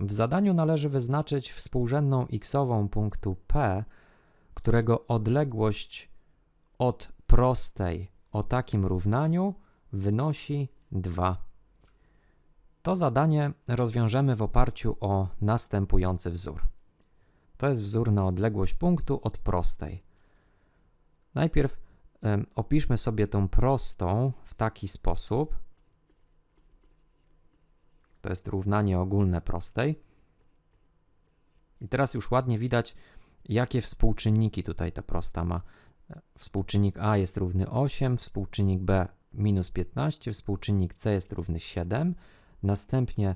W zadaniu należy wyznaczyć współrzędną xową punktu P, którego odległość od prostej o takim równaniu wynosi 2. To zadanie rozwiążemy w oparciu o następujący wzór. To jest wzór na odległość punktu od prostej. Najpierw em, opiszmy sobie tą prostą w taki sposób. To jest równanie ogólne prostej. I teraz już ładnie widać, jakie współczynniki tutaj ta prosta ma. Współczynnik A jest równy 8, współczynnik B minus 15, współczynnik C jest równy 7. Następnie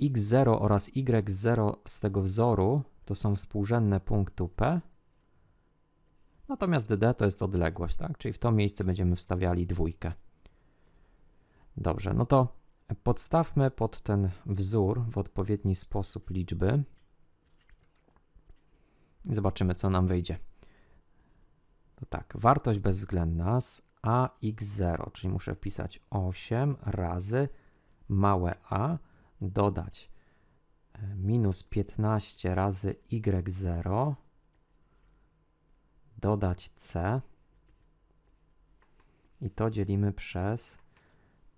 x0 oraz y0 z tego wzoru to są współrzędne punktu P. Natomiast d to jest odległość, tak? Czyli w to miejsce będziemy wstawiali dwójkę. Dobrze, no to podstawmy pod ten wzór w odpowiedni sposób liczby. Zobaczymy, co nam wyjdzie. To tak, wartość bezwzględna z ax0, czyli muszę wpisać 8 razy małe a, dodać e, minus 15 razy y0, dodać c i to dzielimy przez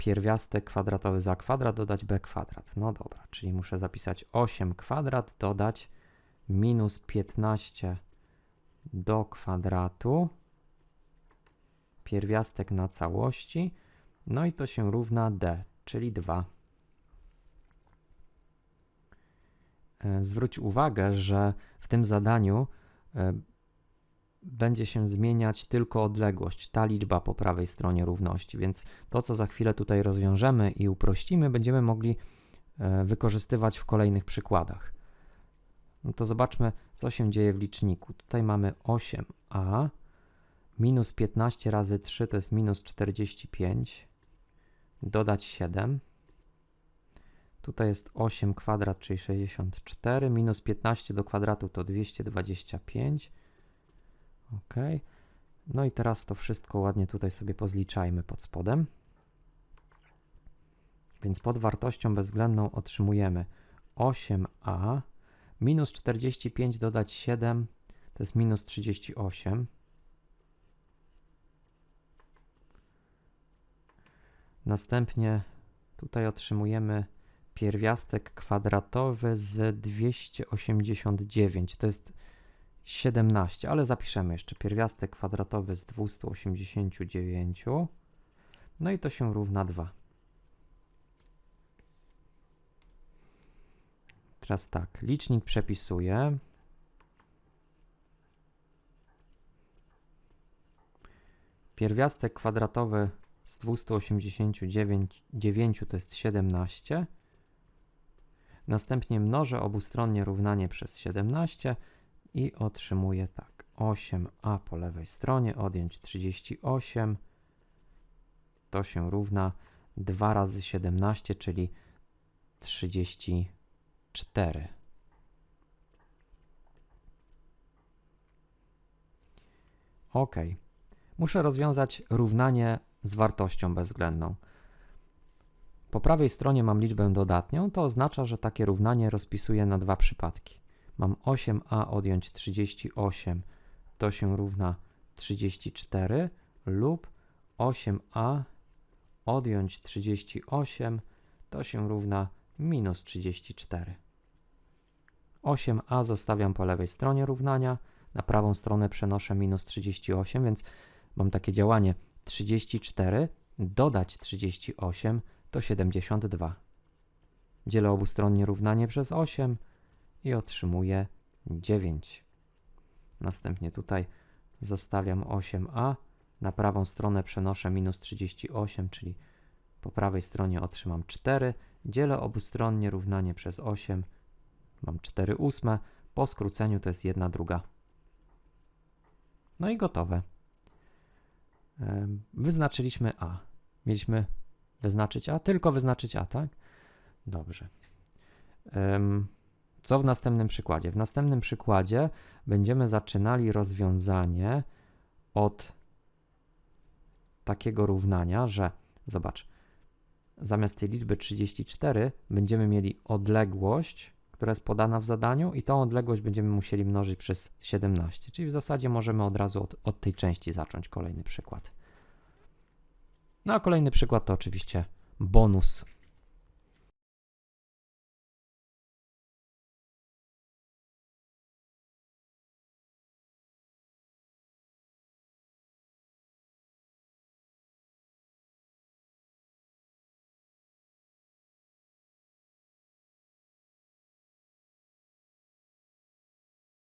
pierwiastek kwadratowy za kwadrat, dodać b kwadrat. No dobra, czyli muszę zapisać 8 kwadrat, dodać minus 15 do kwadratu, pierwiastek na całości, no i to się równa d, czyli 2. E, zwróć uwagę, że w tym zadaniu e, będzie się zmieniać tylko odległość, ta liczba po prawej stronie równości, więc to, co za chwilę tutaj rozwiążemy i uprościmy, będziemy mogli e, wykorzystywać w kolejnych przykładach. No to zobaczmy, co się dzieje w liczniku. Tutaj mamy 8a, minus 15 razy 3 to jest minus 45, dodać 7. Tutaj jest 8 kwadrat, czyli 64, minus 15 do kwadratu to 225. Ok. No i teraz to wszystko ładnie tutaj sobie pozliczajmy pod spodem. Więc pod wartością bezwzględną otrzymujemy 8a minus 45 dodać 7 to jest minus 38. Następnie tutaj otrzymujemy pierwiastek kwadratowy z 289. To jest 17, ale zapiszemy jeszcze pierwiastek kwadratowy z 289. No i to się równa 2. Teraz tak, licznik przepisuję. Pierwiastek kwadratowy z 289 to jest 17. Następnie mnożę obustronnie równanie przez 17 i otrzymuję tak. 8a po lewej stronie odjąć 38 to się równa 2 razy 17, czyli 34. Ok. Muszę rozwiązać równanie z wartością bezwzględną. Po prawej stronie mam liczbę dodatnią, to oznacza, że takie równanie rozpisuję na dwa przypadki. Mam 8a odjąć 38, to się równa 34 lub 8a odjąć 38, to się równa minus 34. 8a zostawiam po lewej stronie równania, na prawą stronę przenoszę minus 38, więc mam takie działanie. 34 dodać 38 to 72. Dzielę obustronnie równanie przez 8 i otrzymuję 9. Następnie tutaj zostawiam 8a, na prawą stronę przenoszę minus 38, czyli po prawej stronie otrzymam 4, dzielę obustronnie równanie przez 8, mam 4 ósme, po skróceniu to jest 1 druga. No i gotowe. Wyznaczyliśmy A. Mieliśmy wyznaczyć A, tylko wyznaczyć A, tak? Dobrze. Co w następnym przykładzie? W następnym przykładzie będziemy zaczynali rozwiązanie od takiego równania, że zobacz, zamiast tej liczby 34 będziemy mieli odległość która jest podana w zadaniu i tą odległość będziemy musieli mnożyć przez 17. Czyli w zasadzie możemy od razu od, od tej części zacząć kolejny przykład. No a kolejny przykład to oczywiście bonus